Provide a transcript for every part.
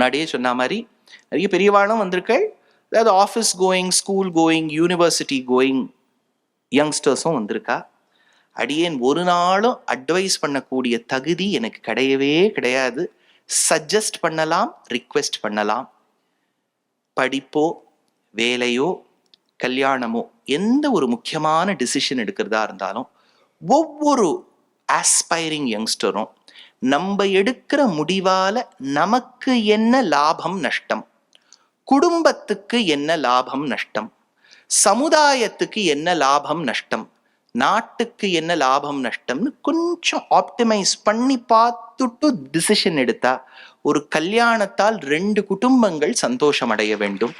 நான் முன்னாடியே சொன்ன மாதிரி நிறைய பெரியவாளும் வந்திருக்கள். அதாவது office going school going university going யங்ஸ்டர்ஸும் வந்திருக்கா. அடியேன் ஒரு நாளும் அட்வைஸ் பண்ணக்கூடிய தகுதி எனக்கு கிடையவே கிடையாது. சஜஸ்ட் பண்ணலாம் ரிக்வெஸ்ட் பண்ணலாம். படிப்போ வேலையோ கல்யாணமோ எந்த ஒரு முக்கியமான டிசிஷன் எடுக்கிறதா இருந்தாலும் ஒவ்வொரு ஆஸ்பைரிங் யங்ஸ்டரும் நம்ம எடுக்கிற முடிவால நமக்கு என்ன லாபம் நஷ்டம்? குடும்பத்துக்கு என்ன லாபம் நஷ்டம்? சமுதாயத்துக்கு என்ன லாபம் நஷ்டம்? நாட்டுக்கு என்ன லாபம் நஷ்டம்னு கொஞ்சம் ஆப்டிமைஸ் பண்ணி பார்த்துட்டு டிசிஷன் எடுத்தா ஒரு கல்யாணத்தால் ரெண்டு குடும்பங்கள் சந்தோஷம் அடைய வேண்டும்.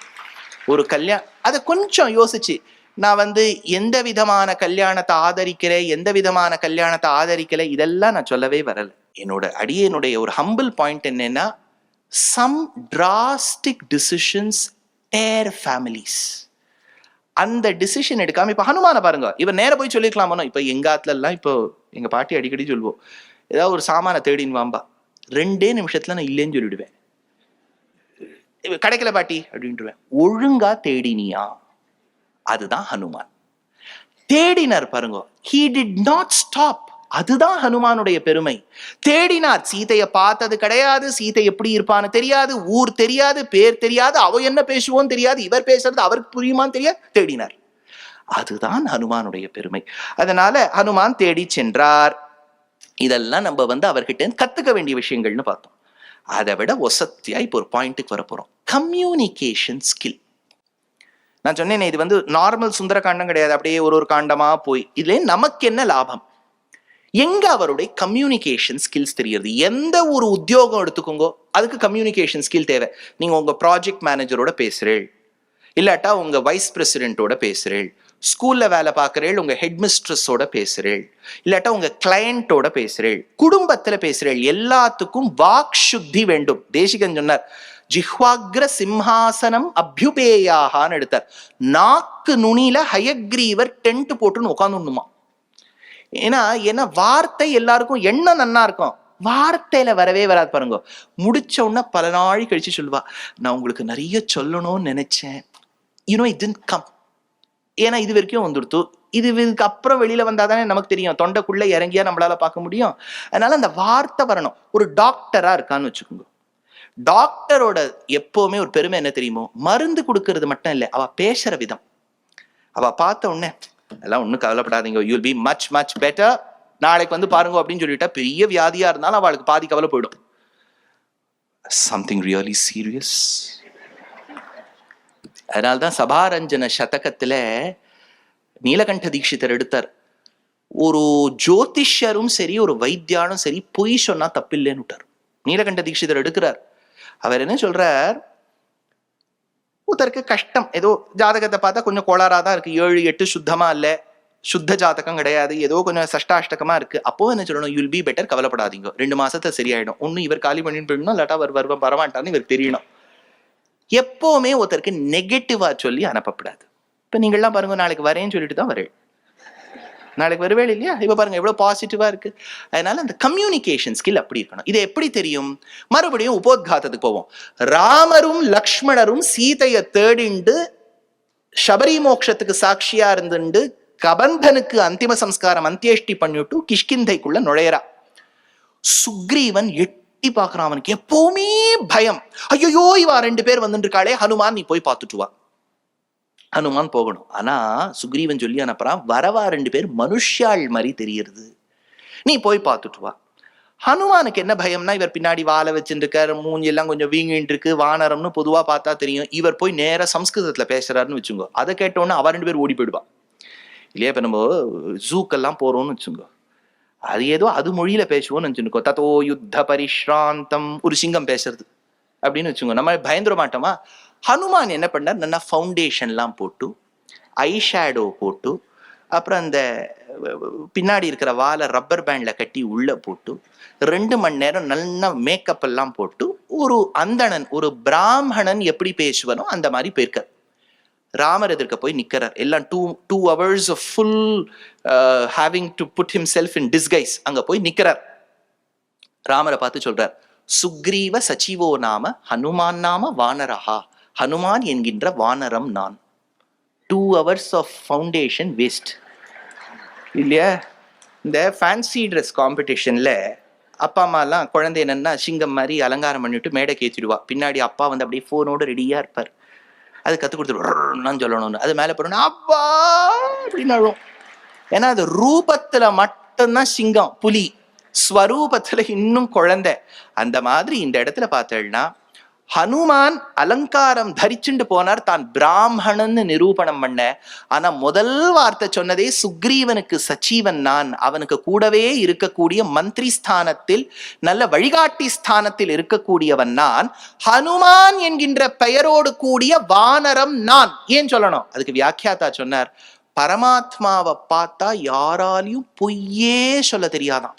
ஒரு கல்யாணம் அதை கொஞ்சம் யோசிச்சு நான் வந்து எந்த விதமான கல்யாணத்தை ஆதரிக்கிறேன் எந்த விதமான கல்யாணத்தை ஆதரிக்கலை இதெல்லாம் நான் சொல்லவே வரலை. என்னோட அடியனுடைய ஒரு ஹம்பிள் பாயிண்ட் என்னன்னா some drastic decisions their families அந்த டிசிஷன் எடுக்காம இப்போ ஹனுமான பாருங்க. இவன் நேர போய் சொல்லிருக்கலாமோ. இப்போ எங்க ஆத்துல எல்லாம் இப்போ எங்க பாட்டி அடிக்கடி சொல்லுவோம் ஏதாவது ஒரு சாமான தேடின்னு வாம்பா. ரெண்டே நிமிஷத்துல நான் இல்லைன்னு சொல்லிடுவேன். கிடைக்கல பாட்டி அப்படின்ட்டுருவேன் ஒழுங்கா தேடினியா? அதுதான் ஹனுமான். தேடினார் பாருங்க. ஹீ டிட் நாட் ஸ்டாப் அதுதான் ஹனுமானுடைய பெருமை. தேடினார். சீதையை பார்த்தது கிடையாது. சீதை எப்படி இருப்பான்னு தெரியாது. ஊர் தெரியாது. பேர் தெரியாது. அவ என்ன பேசுவோன்னு தெரியாது. இவர் பேசுறது அவருக்கு புரியுமான்னு தெரியாது. தேடினார். அதுதான் ஹனுமானுடைய பெருமை. அதனால ஹனுமான் தேடி சென்றார். இதெல்லாம் நம்ம வந்து அவர்கிட்ட கத்துக்க வேண்டிய விஷயங்கள்னு பார்த்தோம். அதை விட ஒசத்தியா இப்போ ஒரு பாயிண்ட்டுக்கு வர போறோம். கம்யூனிகேஷன் ஸ்கில் நான் சொன்னேனே இது வந்து நார்மல் சுந்தர காண்டம் கிடையாது. அப்படியே ஒரு ஒரு காண்டமா போய். இதுல நமக்கு என்ன லாபம்? எங்க அவருடைய கம்யூனிகேஷன் ஸ்கில்ஸ் தெரியுது எந்த ஒரு உத்தியோகம் எடுத்துக்கோங்க அதுக்கு கம்யூனிகேஷன் ஸ்கில் தேவை. நீங்க உங்க ப்ராஜெக்ட் மேனேஜரோட பேசுறேள். இல்லாட்டா உங்க வைஸ் பிரசிடென்ட்டோட பேசுறேள். ஸ்கூல்ல வேலை பார்க்குறேள் உங்க ஹெட் மிஸ்ட்ரஸோட இல்லாட்டா உங்க கிளையண்டோட பேசுறேள். குடும்பத்துல பேசுறேள். எல்லாத்துக்கும் வாக் சுத்தி வேண்டும். தேசிகன் சொன்னார் ஜிஹ்வாக்ர சிம்ஹாசனம் அபியுபேயாகான்னு எடுத்தார். நாக்கு நுனியில ஹயக்ரீவர் டென்ட் போட்டுன்னு உட்காந்துடணுமா ஏன்னா ஏன்னா வார்த்தை எல்லாருக்கும் எண்ணம் நன்னா இருக்கும். வார்த்தையில வரவே வராது பாருங்க. முடிச்ச உடனே பல நாள் கழிச்சு சொல்லுவா நான் உங்களுக்கு நிறைய சொல்லணும்னு நினைச்சேன். யூனோ இட் டென்ட் கம் ஏன்னா இது வரைக்கும் வந்துடுத்து. இது இதுக்கு அப்புறம் வெளியில வந்தாதானே நமக்கு தெரியும். தொண்டைக்குள்ள இறங்கியா நம்மளால பார்க்க முடியும். அதனால அந்த வார்த்தை வரணும். ஒரு டாக்டரா இருக்கான்னு வச்சுக்கோங்க. டாக்டரோட எப்பவுமே ஒரு பெருமை என்ன தெரியுமோ? மருந்து கொடுக்கறது மட்டும் இல்லை. அவ பேசுற விதம். அவ பார்த்த உடனே அதெல்லாம் ஒன்றும் கவலைப்படாதீங்க. You'll be much much better நாளைக்கு வந்து பாருங்க அப்படின்னு சொல்லிட்டா பெரிய வியாதியா இருந்தாலும் அவளுக்கு பாதி கவலை போயிடும். சம்திங் ரியலி சீரியஸ் அதனால்தான் சபாரஞ்சன சதகத்துல நீலகண்ட தீட்சிதர் எடுத்தார். ஒரு ஜோதிஷரும் சரி ஒரு வைத்தியானும் சரி பொய் சொன்னா தப்பில்லைன்னு விட்டார். நீலகண்ட தீட்சிதர் எடுக்கிறார். அவர் என்ன சொல்றார்? ஒருத்தருக்கு கஷ்டம். ஏதோ ஜாதகத்தை பார்த்தா கொஞ்சம் கோளாறாக தான் இருக்கு. ஏழு எட்டு சுத்தமா இல்ல. சுத்த ஜாதகம் கிடையாது. ஏதோ கொஞ்சம் சஷ்டாஷ்டகமா இருக்கு. அப்போ என்ன சொல்லணும்? யுல் பி பெட்டர் கவலைப்படாதீங்க. ரெண்டு மாசத்தை சரியாயிடும். ஒன்னும் இவர் காலி பண்ணிட்டு போயிடணும். இல்லாட்டா அவர் வருவ வரமாட்டான்னு இவர் தெரியணும். எப்பவுமே ஒருத்தருக்கு நெகட்டிவா சொல்லி அனுப்பப்படாது இப்ப நீங்கள்லாம் பாருங்க நாளைக்கு வரேன்னு சொல்லிட்டு தான் வரேன். நாளைக்கு வருவே இல்லையா? இப்போ பாருங்க எவ்வளவு பாசிட்டிவாக இருக்கு. அதனால அந்த கம்யூனிகேஷன் ஸ்கில் அப்படி இருக்கணும். இது எப்படி தெரியும்? மறுபடியும் உபோத்காத்தத்துக்கு போவோம். ராமரும் லக்ஷ்மணரும் சீதையை தேடிண்டு சபரி மோட்சத்துக்கு சாட்சியா இருந்துண்டு கபந்தனுக்கு அந்திம சம்ஸ்காரம் அந்தியேஷ்டி பண்ணிவிட்டு கிஷ்கிந்தைக்குள்ள நுழையறா. சுக்ரீவன் எட்டி பார்க்கறான் அவனுக்கு. எப்பவுமே பயம். ஐயோ இவா ரெண்டு பேர் வந்துட்டு இருக்காளே ஹனுமான் நீ போய் பார்த்துட்டு வா. ஹனுமான் போகணும். ஆனா சுக்ரீவன் சொல்லி அனுப்புறான் வரவா ரெண்டு பேர்? மனுஷாள் மாதிரி தெரியறது. நீ போய் பார்த்துட்டு வா. ஹனுமானுக்கு என்ன பயம்னா இவர் பின்னாடி வாழை வச்சுருக்காரு மூஞ்செல்லாம் கொஞ்சம் வீங்கிட்டு இருக்கு வானரம்னு பொதுவா பார்த்தா தெரியும். இவர் போய் நேரா சம்ஸ்கிருதத்துல பேசுறாருன்னு வச்சுங்கோ. அதை கேட்டோன்னே அவ ரெண்டு பேர் ஓடி போயிடுவா இல்லையா இப்ப நம்ம ஜூக்கெல்லாம் போறோம்னு வச்சுங்கோ. அது ஏதோ அது மொழியில பேசுவோம்னு வச்சுக்கோ தத்தோ யுத்த பரிஷ்ராந்தம் ஒரு சிங்கம் பேசுறது. அப்படின்னு வச்சுக்கோ நம்ம பயந்துட மாட்டோமா? ஹனுமான் என்ன பண்ணார்? நல்லா ஃபவுண்டேஷன்லாம் போட்டு ஐ ஷேடோ போட்டு அப்புறம் அந்த பின்னாடி இருக்கிற வாலை ரப்பர் பேண்டில் கட்டி உள்ளே போட்டு ரெண்டு மணி நேரம் நல்ல மேக்கப் எல்லாம் போட்டு ஒரு அந்தணன் ஒரு பிராமணன் எப்படி பேசுவனோ அந்த மாதிரி போயிருக்கார். ராமர் எதிர்க்க போய் நிற்கிறார் எல்லாம் two two hours full having to put himself in disguise அங்கே போய் நிற்கிறார் ராமரை பார்த்து சொல்றார் சுக்ரீவ சச்சிவோ நாம ஹனுமான் நாம வானரஹா. ஹனுமான் என்கின்ற வானரம் நான். Two hours of foundation waste இல்லையா? இந்த ஃபேன்சி ட்ரெஸ் காம்படிஷனில் அப்பா அம்மாலாம் குழந்தை என்னென்னா சிங்கம் மாதிரி அலங்காரம் பண்ணிட்டு மேடைக்கு ஏற்றிடுவா பின்னாடி அப்பா வந்து அப்படியே ஃபோனோட ரெடியாக இருப்பார். அது கற்றுக் கொடுத்துருவோம் சொல்லணும்னு. அது மேலே போடணும் அப்பா! அப்படின்னு அழும் ஏன்னா அது ரூபத்தில் மட்டும்தான் சிங்கம் புலி. ஸ்வரூபத்தில் இன்னும் குழந்தை. அந்த மாதிரி இந்த இடத்துல பார்த்தேன்னா ஹனுமான் அலங்காரம் தரிச்சுண்டு போனார். தான் பிராமணன்னு நிரூபணம் பண்ண. ஆனா முதல் வார்த்தை சொன்னதே சுக்ரீவனுக்கு சச்சீவன் நான். அவனுக்கு கூடவே இருக்கக்கூடிய மந்திரி ஸ்தானத்தில் நல்ல வழிகாட்டி ஸ்தானத்தில் இருக்கக்கூடியவன் நான். ஹனுமான் என்கின்ற பெயரோடு கூடிய வானரம் நான். ஏன் சொல்லணும்? அதுக்கு வியாக்கியாத்தா சொன்னார். பரமாத்மாவை பார்த்தா யாராலையும் பொய்யே சொல்ல தெரியாதான்.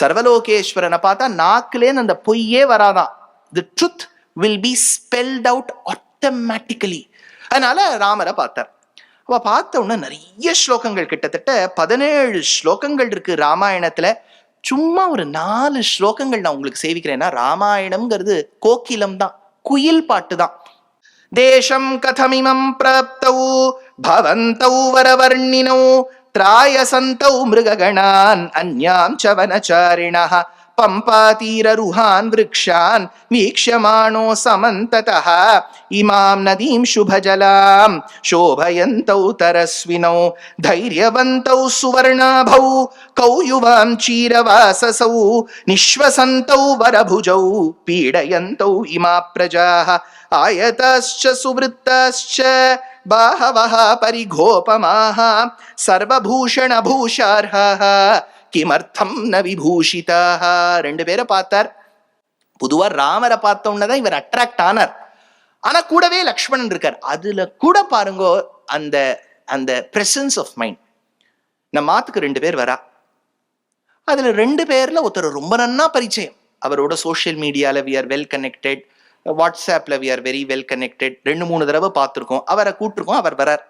சர்வலோகேஸ்வரனை பார்த்தா நாக்குலேன்னு அந்த பொய்யே வராதான். The truth will be spelt out automatically அதனால ராமரை பார்த்தார். அவள் பார்த்த நிறைய ஸ்லோகங்கள் கிட்டத்தட்ட பதினேழு ஸ்லோகங்கள் இருக்கு ராமாயணத்தில். சும்மா ஒரு நாலு ஸ்லோகங்கள் நான் உங்களுக்கு சேவிக்கிறேன்னா ராமாயணம்ங்கிறது கோகிலம் தான் குயில் பாட்டு தான். தேசம் கதமிமம் பிராப்தௌ பவந்தௌ வரவர்ணினோ திராயசந்தௌ மிருககணான் அந்யாம் சவனச்சாரிணா पम्पातीररुहान् वृक्षान् वीक्ष्यमाणो समन्ततः। इमां नदीं शुभजलां शोभयन्तौ तरस्विनौ। धैर्यवन्तौ सुवर्णाभौ। कौयुवां चीरवाससौ। निःश्वसन्तौ वरभुजौ। पीडयन्तौ इमा प्रजाः। आयताश्च, सुवृत्ताश्च। बाहवः परिघोपमाः। सर्वभूषणभूषार्हाः। கிமர்த்தம் ந விபூஷிதா ரெண்டு பேரை பார்த்தார். பொதுவா ராமரை பார்த்த தான் இவர் அட்ராக்ட் ஆனார். ஆனா கூடவே லக்ஷ்மணன் இருக்கார். அதுல கூட பாருங்க அந்த அந்த பிரசன்ஸ் ஆஃப் மைண்ட் நம்ம மாத்துக்கு ரெண்டு பேர் வரா. அதுல ரெண்டு பேர்ல ஒருத்தர் ரொம்ப நன்னா பரிச்சயம். அவரோட சோஷியல் மீடியால வி ஆர் வெல் கனெக்டட் வாட்ஸ்அப்ல we are very well connected ரெண்டு மூணு தடவை பார்த்துருக்கோம். அவரை கூட்டிருக்கோம் அவர் வரார்.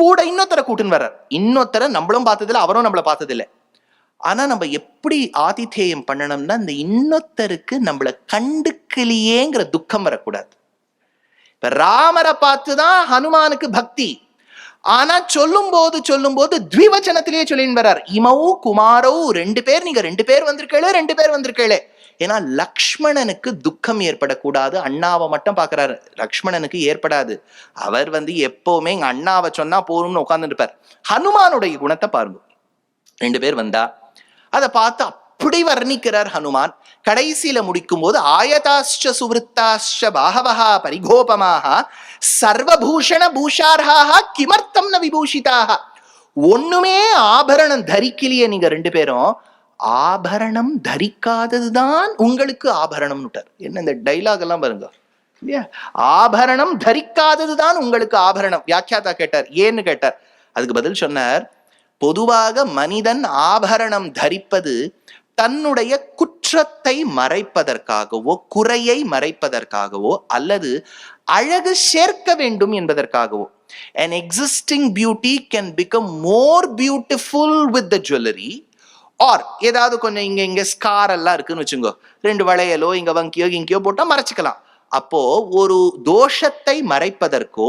கூட இன்னொருத்தரை கூட்டுன்னு வர்றார் இன்னொருத்தரை நம்மளும் பார்த்ததில்ல அவரும் நம்மள பார்த்ததில்ல. ஆனா நம்ம எப்படி ஆதித்தேயம் பண்ணணும்னா இந்த இன்னொருத்தருக்கு நம்மள கண்டுக்கலையேங்கிற துக்கம் வரக்கூடாது. இப்ப ராமரை பார்த்துதான் ஹனுமானுக்கு பக்தி. ஆனா சொல்லும் போது சொல்லும் போது த்விவச்சனத்திலேயே சொல்லின்னு வர்றார். இமவு குமாரோ ரெண்டு பேர் நீங்க ரெண்டு பேர் வந்திருக்கீங்களே ரெண்டு பேர் வந்திருக்கீங்களே ஏன்னா லக்ஷ்மணனுக்கு துக்கம் ஏற்படக்கூடாது. அண்ணாவை மட்டும் பாக்குறாரு லக்ஷ்மணனுக்கு ஏற்படாது. அவர் வந்து எப்பவுமே எங்க அண்ணாவை சொன்னா போகணும்னு உட்கார்ந்துட்டு இருப்பார் ஹனுமானுடைய குணத்தை பாருங்க. ரெண்டு பேர் வந்தா அதை பார்த்து அப்படி வர்ணிக்கிறார் ஹனுமான். கடைசியில முடிக்கும் போது ஆயதாஷ்ட சுவருத்தாஷ்ட பாகவஹா பரிகோபமாக சர்வபூஷண பூஷார்ஹாக கிமர்த்தம் ந விபூஷிதாக ஒண்ணுமே ஆபரணம் தரிக்கலையே நீங்க ரெண்டு பேரும். ஆபரணம் தரிக்காததுதான் உங்களுக்கு ஆபரணம்னுட்டார். என்ன இந்த டைலாக் எல்லாம் பாருங்க. இல்லையா? ஆபரணம் தரிக்காததுதான் உங்களுக்கு ஆபரணம். வியாக்கியாதா கேட்டார். ஏன்னு கேட்டார். அதுக்கு பதில் சொன்னார் பொதுவாக மனிதன் ஆபரணம் தரிப்பது தன்னுடைய குற்றத்தை மறைப்பதற்காகவோ குறையை மறைப்பதற்காகவோ அல்லது அழகு சேர்க்க வேண்டும் என்பதற்காகவோ. An existing beauty can become more beautiful with the jewelry or ஏதாவது கொஞ்சம் இங்க இங்க ஸ்கார் எல்லாம் இருக்குன்னு வச்சுங்கோ. ரெண்டு வளையலோ இங்க வங்கியோ இங்கேயோ போட்டா மறைச்சிக்கலாம். அப்போ ஒரு தோஷத்தை மறைப்பதற்கோ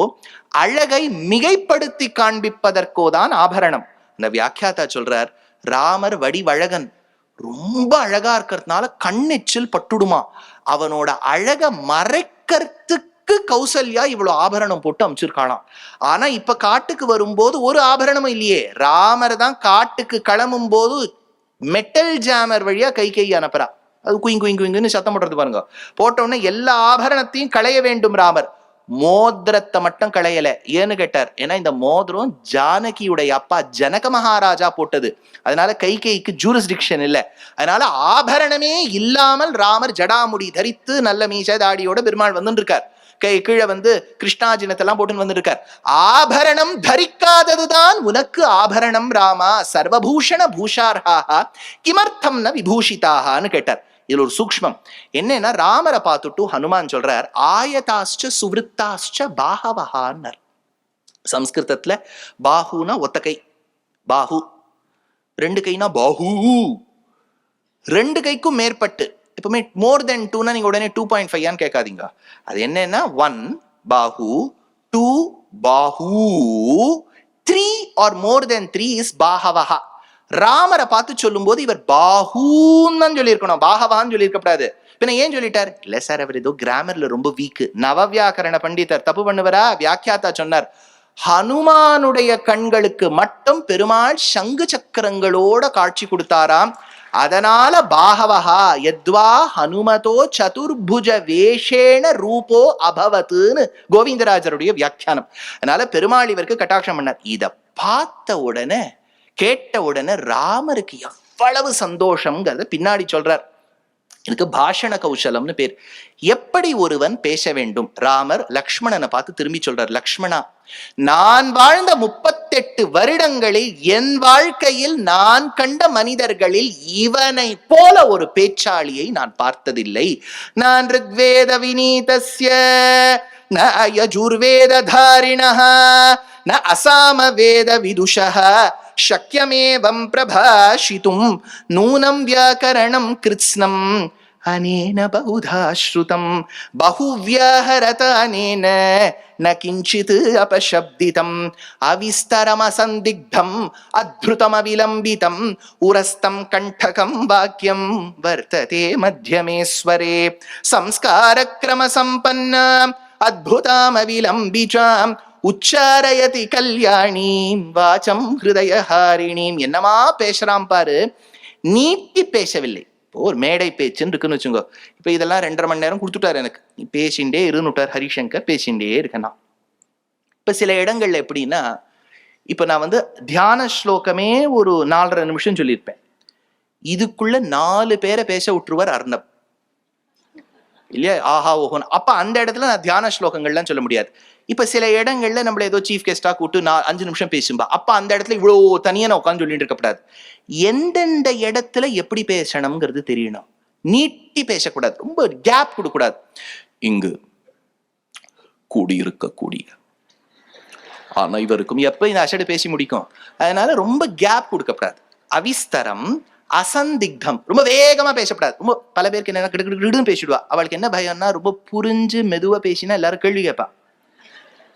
அழகை மிகைப்படுத்தி காண்பிப்பதற்கோ தான் ஆபரணம். இந்த வியாக்கியாத்தா சொல்றார் ராமர் வடிவழகன். ரொம்ப அழகா இருக்கிறதுனால கண்ணெச்சில் பட்டுடுமா. அவனோட அழக மறைக்கிறதுக்கு கௌசல்யா இவ்வளவு ஆபரணம் போட்டு அமைச்சிருக்காளாம். ஆனா இப்ப காட்டுக்கு வரும்போது ஒரு ஆபரணமும் இல்லையே. ராமர் தான் காட்டுக்கு கிளம்பும் போது மெட்டல் ஜாமர் வழியா கை கை அனுப்புறா. அது குயிங் குயிங் குயிங்னு சத்தம் போடுறது பாருங்க. போட்டோன்னே எல்லா ஆபரணத்தையும் களைய வேண்டும் ராமர். மோதிரத்தை மட்டும் களையல. ஏன்னு கேட்டார். ஏன்னா இந்த மோதிரம் ஜானகியுடைய அப்பா ஜனக மகாராஜா போட்டது. அதனால கை கைக்கு ஜூரிஸ்டிக்ஷன் இல்லை. அதனால ஆபரணமே இல்லாமல் ராமர் ஜடாமுடி தரித்து நல்ல மீச தாடியோட பெருமாள் வந்துட்டு இருக்கார் கை கீழே வந்து கிருஷ்ணாஜினத்தெல்லாம் போட்டுன்னு வந்துருக்கார். ஆபரணம் தரிக்காததுதான் உனக்கு ஆபரணம் ராமா. சர்வபூஷண பூஷார்ஹாக கிமர்த்தம் ந விபூஷிதாகான்னு கேட்டார். இதுல ஒரு சூக்ஷ்மம். என்னன்னா ராமரை பார்த்துட்டு ஹனுமான் சொல்றார் ஆயதாஷ்ட சுவிருத்தாஷ்ட பாகவஹான்னர். சம்ஸ்கிருதத்துல பாகுனா ஒத்த கை. பாகு ரெண்டு கைனா பாகு ரெண்டு கைக்கும் மேற்பட்டு. எப்பவுமே மோர் தென் டூனா நீங்க உடனே டூ பாயிண்ட் ஃபைவ்னு கேட்காதீங்க. அது என்னன்னா ஒன் பாஹு. டூ பாகு three or more then three is பாஹவஹா ராமரை பார்த்து சொல்லும்போது இவர் பாஹூன்னு தான் சொல்லியிருக்கணும். பாகவான்னு சொல்லியிருக்கப்படாது. பின்ன ஏன் சொல்லிட்டார்? இல்ல சார் அவர் ஏதோ கிராமர்ல ரொம்ப வீக்கு நவவியாக்கரண பண்டிதர். தப்பு பண்ணுவரா? வியாக்கியாத்தா சொன்னார். ஹனுமானுடைய கண்களுக்கு மட்டும் பெருமாள் சங்கு சக்கரங்களோட காட்சி கொடுத்தாராம். அதனால பாகவஹா எத்வா ஹனுமதோ சதுர்புஜ வேஷேன ரூபோ அபவத்துன்னு கோவிந்தராஜருடைய வியாக்கியானம். அதனால பெருமாள் இவருக்கு கட்டாட்சம் பண்ணார். இத பார்த்த உடனே கேட்ட உடனே ராமருக்கு எவ்வளவு சந்தோஷம்ங்கிறத பின்னாடி சொல்றார். இதுக்கு பாஷண கௌசலம்னு பேர். எப்படி ஒருவன் பேச வேண்டும்? ராமர் லக்ஷ்மணனை பார்த்து திரும்பி சொல்றார் லக்ஷ்மணா நான் வாழ்ந்த முப்பத்தெட்டு வருடங்களில் என் வாழ்க்கையில் நான் கண்ட மனிதர்களில் இவனை போல ஒரு பேச்சாளியை நான் பார்த்ததில்லை. நான் ருக்வேத வினீதஸ்ய ந தாரிணா ந அசாம வேத விதுஷா శక్యమేవం ప్రభాషితుం నూనం వ్యాకరణం కృత్స్నం అనేన బహుధా శ్రుతం బహువ్యాహరత అనేన నకించిత్ అపశబ్దితం అవిస్తరమసందిగ్ధం అద్భుతమవిలంబితం ఉరస్తం కంఠకం వాక్యం వర్తతే మధ్యమే స్వరే సంస్కారక్రమ సంపన్న అద్భుతామవిలంబిచాం உச்சாரயதி கல்யாணீம் வாச்சம் ஹிருதயஹாரிணீம். என்னமா பேசுறான் பாரு? நீட்டி பேசவில்லை. இப்போ ஒரு மேடை பேச்சுன்னு இருக்குன்னு வச்சுக்கோ இப்போ இதெல்லாம் ரெண்டரை மணி நேரம் கொடுத்துட்டாரு எனக்கு. நீ பேசிண்டே இருந்துட்டார் ஹரிசங்கர் பேசிண்டே இருக்கேன்னா இப்போ சில இடங்கள்ல எப்படின்னா இப்போ நான் வந்து தியான ஸ்லோகமே ஒரு நாலரை நிமிஷம் சொல்லியிருப்பேன். இதுக்குள்ள நாலு பேரை பேச விட்டுருவார் அர்ணப். இல்லையா? ஆஹா ஓஹோன் அப்ப அந்த இடத்துல நான் தியான ஸ்லோகங்கள்லாம் சொல்ல முடியாது. இப்ப சில இடங்கள்ல நம்மள ஏதோ சீஃப் கெஸ்டாக கூட்டு நான் அஞ்சு நிமிஷம் பேசும்பா. அப்போ அந்த இடத்துல இவ்வளோ தனியா நான் உட்காந்து சொல்லிட்டு இருக்கக்கூடாது. எந்தெந்த இடத்துல எப்படி பேசணுங்கிறது தெரியணும். நீட்டி பேசக்கூடாது. ரொம்ப கேப் கொடுக்கூடாது இங்கு கூடியிருக்கக்கூடிய அனைவருக்கும் எப்போ இந்த அசடு பேசி முடிக்கும்? அதனால ரொம்ப கேப் கொடுக்கப்படாது அவிஸ்தரம் அசந்திக்தம். ரொம்ப வேகமா பேசப்படாது. ரொம்ப பல பேருக்கு என்ன கிடுகிடுன்னு பேசிடுவா. அவளுக்கு என்ன பயம்னா ரொம்ப புரிஞ்சு மெதுவா பேசினா எல்லாரும் கேள்வி கேட்பா.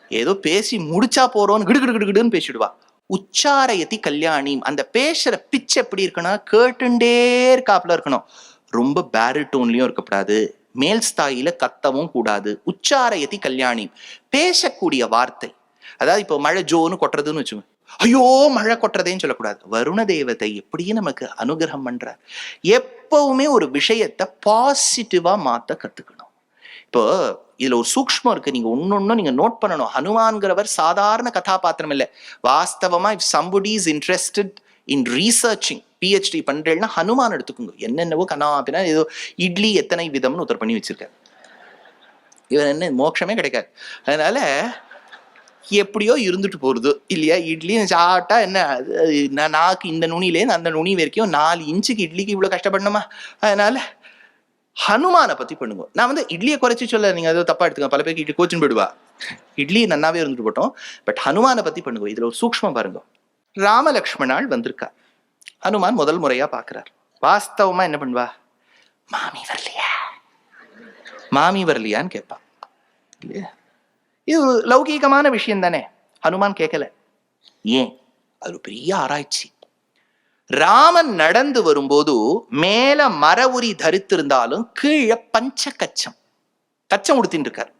ஏதோ பேசி முடிச்சா போறோம்னு கிடு கிடு கிடுன்னு பேசிடுவா. உச்சாரயத்தி கல்யாணி அந்த பேசுற பிச் எப்படி இருக்குன்னா கேட்டுண்டே இருக்காப்புல இருக்கணும். ரொம்ப பேரிட்டோன்லயும் இருக்கக்கூடாது மேல் ஸ்தாயில கத்தவும் கூடாது. உச்சாரயத்தி கல்யாணி பேசக்கூடிய வார்த்தை. அதாவது இப்போ மழை ஜோன்னு கொட்டுறதுன்னு வச்சுக்கோங்க. ஐயோ மழை கொட்டுறதேன்னு சொல்லக்கூடாது. வருண தேவதை எப்படியும் நமக்கு அனுகிரகம் பண்றார் எப்பவுமே ஒரு விஷயத்த பாசிட்டிவா மாத்த கத்துக்கணும். இப்போ இதுல ஒரு சூக்மம் இருக்கு. நீங்க ஒன்னொன்னு நீங்க நோட் பண்ணணும். ஹனுமான்கிறவர் சாதாரண கதாபாத்திரம் இல்லை. வாஸ்தவமா if somebody is interested in researching PhD பண்றேன்னா ஹனுமான் எடுத்துக்கோங்க. என்னென்னவோ கண்ணா அப்படின்னா ஏதோ இட்லி எத்தனை விதம்னு ஒருத்தர் பண்ணி வச்சிருக்காரு. இவர் என்ன மோட்சமே கிடைக்காது. அதனால எப்படியோ இருந்துட்டு போறது. இல்லையா? இட்லி சாப்பிட்டா என்ன? நான் நாக்கு இந்த நுனிலேருந்து அந்த நுனி வரைக்கும் நாலு இன்ச்சுக்கு இட்லிக்கு இவ்வளோ கஷ்டப்படணுமா? அதனால ஹனுமானை பத்தி பண்ணுங்க. நான் வந்து இட்லியை குறைச்சி சொல்ல நீங்க ஏதோ தப்பா எடுத்துக்க பல பேருக்கு இட்லி கோச்சின் போயிடுவா. இட்லி நன்னாவே இருந்துட்டு போட்டோம். பட் ஹனுமானை பத்தி பண்ணுங்க. இதுல ஒரு சூக்மம் பாருங்க. ராமலக்ஷ்மணாள் வந்திருக்கா. ஹனுமான் முதல் முறையா பாக்குறார். வாஸ்தவமா என்ன பண்ணுவா? மாமி வரலையா? மாமி வரலையான்னு கேட்பா. இல்லையா? இது லௌகீகமான விஷயம் தானே? ஹனுமான் கேட்கல ஏன்? அது ஒரு பெரிய ஆராய்ச்சி. ராமன் நடந்து வரும்போது மேல மர உரி தரித்திருந்தாலும் கீழே பஞ்ச கச்சம். கச்சம் உடுத்தின்னு இருக்கார்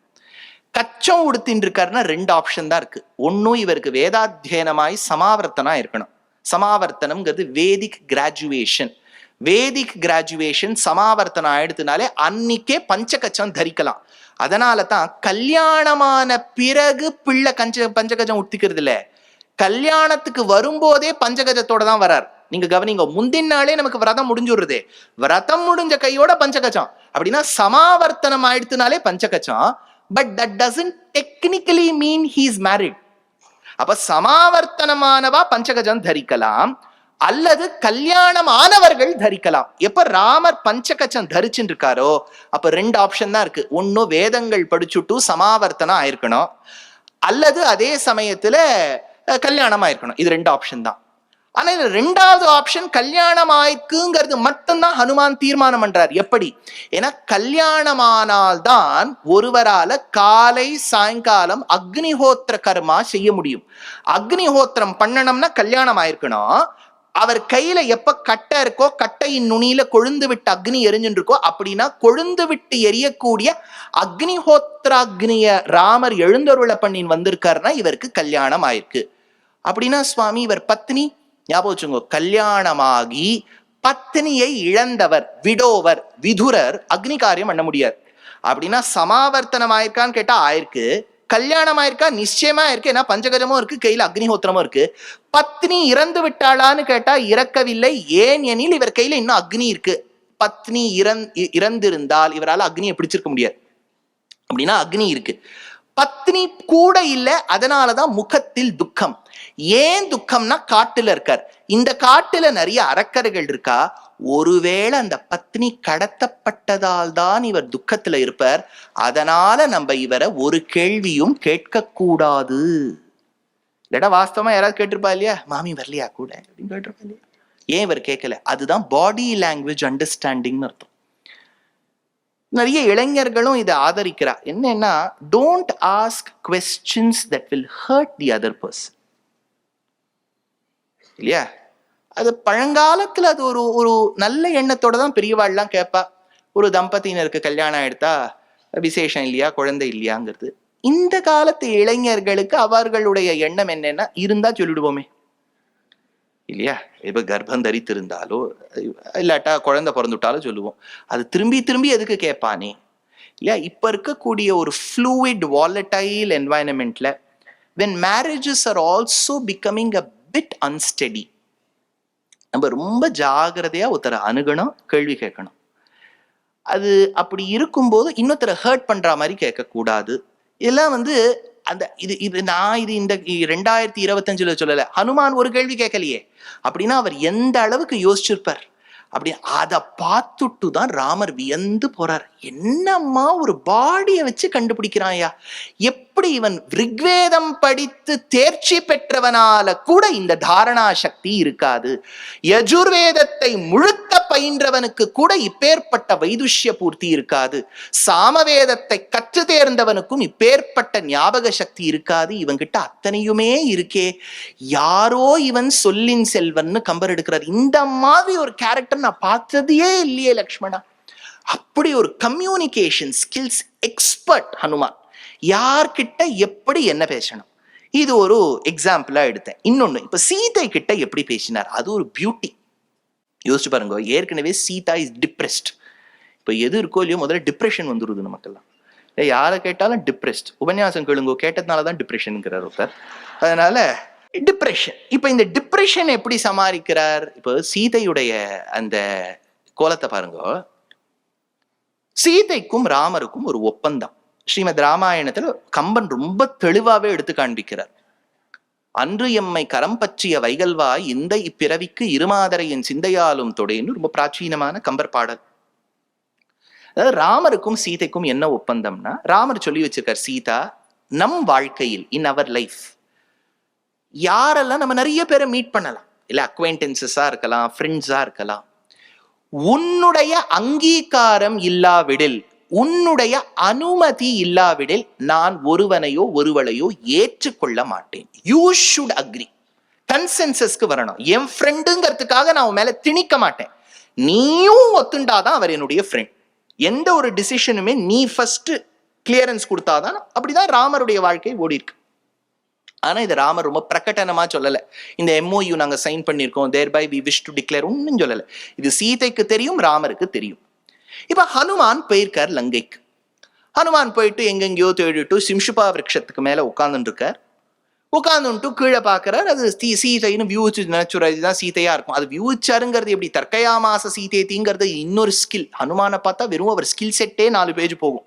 கச்சம் உடுத்தின்னு இருக்காருன்னா ரெண்டு ஆப்ஷன் தான் இருக்கு. ஒன்னும் இவருக்கு வேதாத்தியனமாய் சமாவர்த்தனா இருக்கணும். சமாவர்த்தனம்ங்கிறது வேதிக் கிராஜுவேஷன் வேதிக் கிராஜுவேஷன் சமாவர்த்தனம் ஆயிடுத்துனாலே பஞ்ச பஞ்சகச்சம் தரிக்கலாம். அதனால தான் கல்யாணமான பிறகு பிள்ளை கஞ்ச பஞ்சகஜம் உத்திக்கிறது இல்ல கல்யாணத்துக்கு வரும்போதே பஞ்சகஜத்தோட தான் வரார். நீங்க கவனிங்க முந்தின நாளே நமக்கு விரதம் முடிஞ்சுடுறது. விரதம் முடிஞ்ச கையோட பஞ்சகச்சம் அப்படின்னா சமாவர்த்தனம் ஆயிடுத்துனாலே பஞ்சகச்சம் but that doesn't technically mean he's married அப்ப சமாவர்த்தனமானவா பஞ்சகஜம் தரிக்கலாம்? அல்லது கல்யாணம் ஆனவர்கள் தரிக்கலாம். எப்ப ராமர் பஞ்சகச்சம் தரிச்சுட்டு இருக்காரோ அப்ப ரெண்டு ஆப்ஷன் தான் இருக்கு. ஒன்னும் வேதங்கள் படிச்சுட்டு சமாவர்த்தனம் ஆயிருக்கணும். அல்லது அதே சமயத்துல கல்யாணம் ஆயிருக்கணும். இது ரெண்டு ஆப்ஷன் தான். ஆனா இது ரெண்டாவது ஆப்ஷன் கல்யாணம் ஆயிருக்குங்கிறது மட்டும்தான் ஹனுமான் தீர்மானம் பண்றார். எப்படி? ஏன்னா கல்யாணமானால்தான் ஒருவரால காலை சாயங்காலம் அக்னிஹோத்திர கர்மா செய்ய முடியும். அக்னிஹோத்திரம் பண்ணணும்னா கல்யாணம் ஆயிருக்கணும். அவர் கையில எப்ப கட்டை இருக்கோ கட்டையின் நுனியில கொழுந்து விட்டு அக்னி எரிஞ்சுட்டு இருக்கோ அப்படின்னா கொழுந்து விட்டு எரியக்கூடிய அக்னிஹோத்ராக்னிய ராமர் எழுந்தருள பண்ணின் வந்திருக்காருன்னா இவருக்கு கல்யாணம் ஆயிருக்கு. அப்படின்னா சுவாமி இவர் பத்னி ஞாபகம் வச்சுக்கோங்க கல்யாணமாகி பத்னியை இழந்தவர் விடோவர் விதுரர் அக்னி காரியம் பண்ண முடியாது. அப்படின்னா சமாவர்த்தனம் ஆயிருக்கான்னு கேட்டா ஆயிருக்கு. கல்யாணமா இருக்கா நிச்சயமா இருக்கு ஏன்னா பஞ்சகஜமும் இருக்கு கையில அக்னிஹோத்திரமும் இருக்கு. பத்னி இறந்து விட்டாளான்னு கேட்டா இறக்கவில்லை. ஏன் எனில் இவர் கையில இன்னும் அக்னி இருக்கு. பத்னி இறந் இ- இறந்திருந்தால் இவரால் அக்னியை பிடிச்சிருக்க முடியாது. அப்படின்னா அக்னி இருக்கு. பத்னி கூட இல்லை அதனாலதான் முகத்தில் துக்கம். ஏன் துக்கம்னா காட்டுல இருக்கார். இந்த காட்டுல நிறைய அறக்கரைகள் இருக்கா? ஒருவேளை அந்த பத்னி கடத்தப்பட்டதால் தான் இவர் துக்கத்துல இருப்பார். அதனால நம்ம இவரை ஒரு கேள்வியும் கேட்க கூடாது இல்லடா வாஸ்தவமா யாராவது கேட்டிருப்பா இல்லையா? மாமி வரலையா கூட? அப்படின்னு கேட்டிருப்பா இல்லையா? ஏன் இவர் கேட்கல? அதுதான் பாடி லாங்குவேஜ் அண்டர்ஸ்டாண்டிங்னு அர்த்தம். நிறைய இளைஞர்களும் இதை ஆதரிக்கிறா. என்னன்னா don't ask questions that will hurt the other person இல்லையா? அது பழங்காலத்துல அது ஒரு ஒரு நல்ல எண்ணத்தோட தான் பெரியவாள்லாம் கேட்பா ஒரு தம்பதியினருக்கு கல்யாணம் ஆயிடுத்தா விசேஷம் இல்லையா குழந்தை இல்லையாங்கிறது. இந்த காலத்து இளைஞர்களுக்கு அவர்களுடைய எண்ணம் என்னன்னா இருந்தா சொல்லிடுவோமே. இல்லையா? இப்ப கர்ப்பம் தரித்திருந்தாலோ இல்லாட்டா குழந்தை பிறந்துட்டாலும் சொல்லுவோம். அது திரும்பி திரும்பி எதுக்கு கேட்பானே இல்லையா? இப்ப இருக்கக்கூடிய ஒரு fluid volatile என்வாயன்மெண்ட்ல when marriages are also becoming a bit unsteady நம்ம ரொம்ப ஜாகிரதையா ஒருத்தரை அணுகணும் கேள்வி கேட்கணும். அது அப்படி இருக்கும்போது இன்னொருத்தரை ஹர்ட் பண்ற மாதிரி கேட்கக்கூடாது. இதெல்லாம் வந்து அந்த இது இது நான் இது இந்த ரெண்டாயிரத்தி இருபத்தஞ்சுல சொல்லல. ஹனுமான் ஒரு கேள்வி கேட்கலையே. அப்படின்னா அவர் எந்த அளவுக்கு யோசிச்சிருப்பார்? அப்படி அதை பார்த்துட்டு தான் ராமர் வியந்து போறார். என்னம்மா ஒரு பாடியை வச்சு கண்டுபிடிக்கிறாயா? எப் எப்படி இவன் ரிக்வேதம் படித்து தேர்ச்சி பெற்றவனால கூட இந்த தாரணா சக்தி இருக்காது. யஜுர்வேதத்தை முழுத்த பயின்றவனுக்கு கூட இப்பேற்பட்ட வைதுஷ்ய பூர்த்தி இருக்காது. சாமவேதத்தை கற்று தேர்ந்தவனுக்கும் இப்பேற்பட்ட ஞாபக சக்தி இருக்காது. இவன்கிட்ட அத்தனையுமே இருக்கே. யாரோ இவன் சொல்லின் செல்வன் கம்பர் எடுக்கிறார். இந்த மாதிரி ஒரு கேரக்டர் நான் பார்த்ததையே இல்லையே லக்ஷ்மணா. அப்படி ஒரு கம்யூனிகேஷன் ஸ்கில்ஸ் எக்ஸ்பர்ட் ஹனுமான். யார்கிட்ட எப்படி என்ன பேசணும்? இது ஒரு எக்ஸாம்பிளா எடுத்தேன். இன்னொன்னு இப்ப சீதை கிட்ட எப்படி பேசினார்? அது ஒரு பியூட்டி யோசிச்சு பாருங்க ஏற்கனவே சீதா இஸ் டிப்ரெஸ்ட் இப்போ எது இருக்கோ இல்லையோ முதல்ல டிப்ரெஷன் வந்துருது நமக்கெல்லாம். இல்லை யாரை கேட்டாலும் டிப்ரெஸ்ட் உபன்யாசம் கேளுங்கோ கேட்டதுனால தான் டிப்ரெஷனுங்கிறார் ஒருத்தர். அதனால டிப்ரெஷன் இப்போ இந்த டிப்ரெஷன் எப்படி சமாளிக்கிறார்? இப்போ சீதையுடைய அந்த கோலத்தை பாருங்க. சீதைக்கும் ராமருக்கும் ஒரு ஒப்பந்தம். ஸ்ரீமத் ராமாயணத்துல கம்பன் ரொம்ப தெளிவாவே எடுத்து காண்பிக்கிறார். அன்று எம்மை கரம் பற்றிய வைகல்வாய் இந்த இப்பிறவிக்கு இருமாதரையின் சிந்தையாலும் தொடைன்னு ரொம்ப பிராச்சீனமான கம்பர் பாடல். அதாவது ராமருக்கும் சீதைக்கும் என்ன ஒப்பந்தம்னா ராமர் சொல்லி வச்சிருக்கார் சீதா நம் வாழ்க்கையில் இன் அவர் லைஃப் யாரெல்லாம் நம்ம நிறைய பேரை மீட் பண்ணலாம். இல்ல அக்வைண்டன்சஸா இருக்கலாம் ஃப்ரெண்ட்ஸா இருக்கலாம். உன்னுடைய அங்கீகாரம் இல்லாவிடில் உன்னுடைய அனுமதி இல்லாவிடில் நான் ஒருவனையோ ஒருவளையோ ஏற்றுக்கொள்ள மாட்டேன். யூ ஷுட் அக்ரி கன்சென்சஸ்க்கு வரணும். என் ஃப்ரெண்டுங்கிறதுக்காக நான் உன் மேல திணிக்க மாட்டேன். நீயும் ஒத்துண்டாதான் அவர் என்னுடைய ஃப்ரெண்ட் எந்த ஒரு டிசிஷனுமே நீ ஃபர்ஸ்ட் கிளியரன்ஸ் கொடுத்தாதான் அப்படிதான் ராமருடைய வாழ்க்கை ஓடி இருக்கு ஆனா இது ராமர் ரொம்ப பிரகடனமா சொல்லல. இந்த எம்ஓயு நாங்க சைன் பண்ணியிருக்கோம். Thereby we wish to declare ஒன்னும் சொல்லல. இது சீதைக்கு தெரியும் ராமருக்கு தெரியும். இப்போ ஹனுமான் போயிருக்கார் லங்கைக்கு. ஹனுமான் போயிட்டு எங்கெங்கேயோ தேடிட்டு சிம்ஷுபா விரக்ஷத்துக்கு மேலே உட்காந்துருக்கார் உட்காந்துட்டு கீழே பார்க்கறார் அது தீ சீதைன்னு வியூச்சு நினைச்சுறது இதுதான் சீதையாக இருக்கும். அது வியூச்சாருங்கிறது எப்படி? தற்கையாமாச சீதை தீங்கிறது இன்னொரு ஸ்கில் ஹனுமானை பார்த்தா வெறும் அவர் ஸ்கில் செட்டே நாலு பேஜ் போகும்.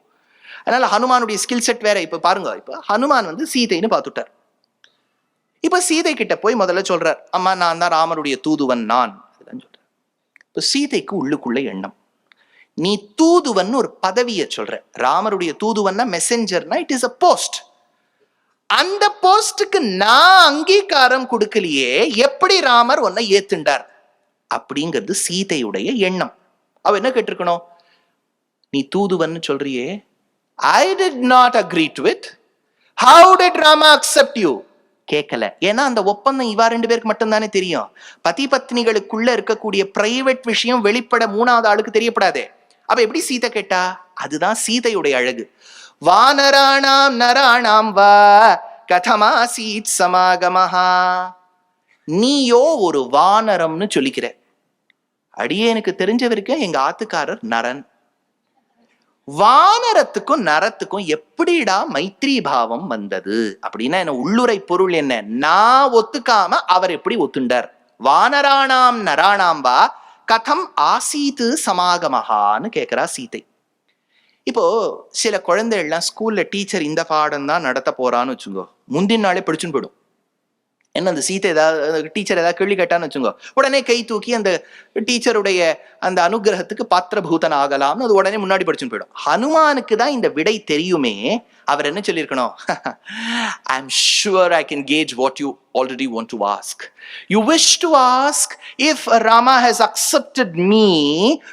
அதனால ஹனுமானுடைய ஸ்கில் செட் வேற. இப்போ பாருங்க இப்போ ஹனுமான் வந்து சீதைன்னு பார்த்துட்டார். இப்போ சீதை கிட்ட போய் முதல்ல சொல்றார் அம்மா நான் தான் ராமருடைய தூதுவன் நான். அதெல்லாம் இப்போ சீதைக்கு உள்ளுக்குள்ள எண்ணம். நீ தூதுவன் ஒரு பதவியை சொல்ற. ராமருடைய தூதுவன்னா மெசஞ்சர்னா இட் இஸ் அ போஸ்ட் அந்த போஸ்டுக்கு நான் அங்கீகாரம் கொடுக்கலையே எப்படி ராமர் உன்னை ஏத்துண்டார்? அப்படிங்கிறது சீதையுடைய எண்ணம். அவ என்ன கேட்டிருக்கணும்? நீ தூதுவன்னு சொல்றியே. I did not agree to it how did Rama accept you கேட்கல ஏன்னா அந்த ஒப்பந்தம் இவா ரெண்டு பேருக்கு மட்டும்தானே தெரியும். பதி பத்னிகளுக்குள்ள இருக்கக்கூடிய பிரைவேட் விஷயம் வெளிப்பட மூணாவது ஆளுக்கு தெரியப்படாதே. அப்ப எப்படி சீதை கேட்டா? அதுதான் சீதையுடைய அழகு. வானராணாம் நராணாம் வா கதமாசீத் சமாகமஹா. நீயோ ஒரு வானரம்னு சொல்லிக்கிற. அடியே எனக்கு தெரிஞ்சவருக்கு எங்க ஆத்துக்காரர் நரன். வானரத்துக்கும் நரத்துக்கும் எப்படிடா மைத்ரி பாவம் வந்தது? அப்படின்னா என்ன உள்ளுரை பொருள் என்ன? நான் ஒத்துக்காம அவர் எப்படி ஒத்துண்டார்? வானராணாம் நராணாம்பா கதம் ஆசீத்து சமாகமஹான்னு கேட்குறா சீதை. இப்போ சில குழந்தைகள்லாம் ஸ்கூல்ல டீச்சர் இந்த பாடம் தான் நடத்த போறான்னு வச்சுக்கோ முந்தின நாளே படிச்சுன்னு போயிடும். என்ன அந்த சீத்தை ஏதாவது டீச்சர் ஏதாவது கேள்வி கேட்டான்னு வச்சுங்க உடனே கை தூக்கி அந்த டீச்சருடைய அந்த அனுகிரகத்துக்கு பாத்திரபூதன் ஆகலாம்னு அது உடனே முன்னாடி படிச்சுன்னு போயிடும். ஹனுமானுக்கு தான் இந்த விடை தெரியுமே. அவர் என்ன சொல்லியிருக்கணும்? I am sure I can gauge what you already want to ask you wish to ask if Rama has accepted me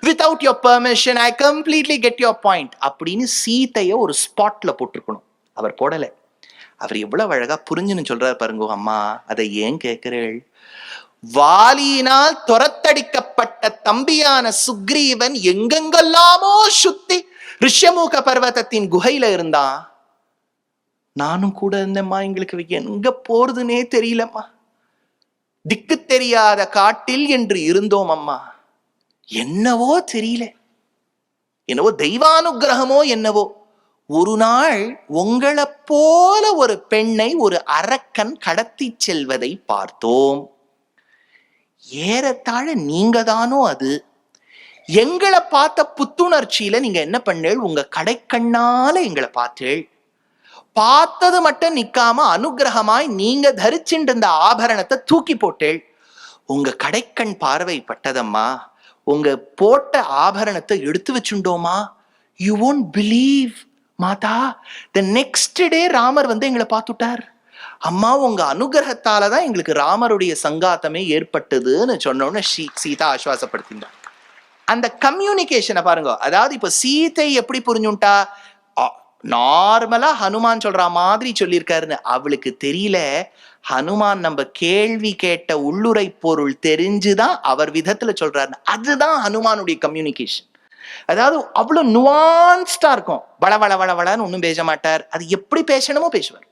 without your permission I completely get your point அப்படின்னு சீத்தையை ஒரு ஸ்பாட்ல போட்டிருக்கணும். அவர் போடலை. அவர் எவ்வளவு அழகா புரிஞ்சுன்னு சொல்றாரு பாருங்க அம்மா அதை ஏன் கேட்கிறேள்? வாலியினால் துரத்தடிக்கப்பட்ட தம்பியான சுக்ரீவன் எங்கெங்கெல்லாமோ சுத்தி ரிஷமுக பர்வதத்தின் குகையில இருந்தான். நானும் கூட இருந்தேம்மா எங்களுக்கு எங்க போறதுன்னே தெரியலம்மா. திக்கு தெரியாத காட்டில் என்று இருந்தோம் அம்மா. என்னவோ தெரியல. என்னவோ தெய்வானுகிரகமோ என்னவோ. ஒரு நாள் உங்களைப் போல ஒரு பெண்ணை ஒரு அரக்கன் கடத்தி செல்வதை பார்த்தோம். ஏறத்தாழ நீங்க தானோ அது? எங்களை பார்த்த புத்துணர்ச்சியில நீங்க என்ன பண்ணேள்? உங்க கடைக்கண்ணால எங்களை பார்த்தேள். பார்த்தது மட்டும் நிக்காம அனுகிரகமாய் நீங்க தரிச்சுட்டு இருந்த ஆபரணத்தை தூக்கி போட்டேள். உங்க கடைக்கண் பார்வைப்பட்டதம்மா உங்க போட்ட ஆபரணத்தை எடுத்து வச்சுண்டோமா? You won't believe Mata the next day Ramar வந்து எங்களை பார்த்துட்டார். அம்மா உங்க அனுகிரகத்தால தான் எங்களுக்கு ராமருடைய சங்காத்தமே ஏற்பட்டதுன்னு சொன்னோன்னு ஷீ சீதா ஆஸ்வாசப்படுத்தினார் அந்த கம்யூனிகேஷனை பாருங்க. அதாவது இப்ப சீதை எப்படி புரிஞ்சுட்டா? நார்மலா ஹனுமான் சொல்ற மாதிரி சொல்லியிருக்காருன்னு. அவளுக்கு தெரியல. ஹனுமான் நம்ம கேள்வி கேட்ட உள்ளுரை பொருள் தெரிஞ்சுதான் அவர் விதத்துல சொல்றாரு அதுதான் ஹனுமானுடைய கம்யூனிகேஷன் அதாவது அவ்வளவு நுவான்ஸ்டா இருக்கும். வள வள வள வளன்னு ஒன்றும் பேச மாட்டார். அது எப்படி பேசணுமோ பேசுவார்.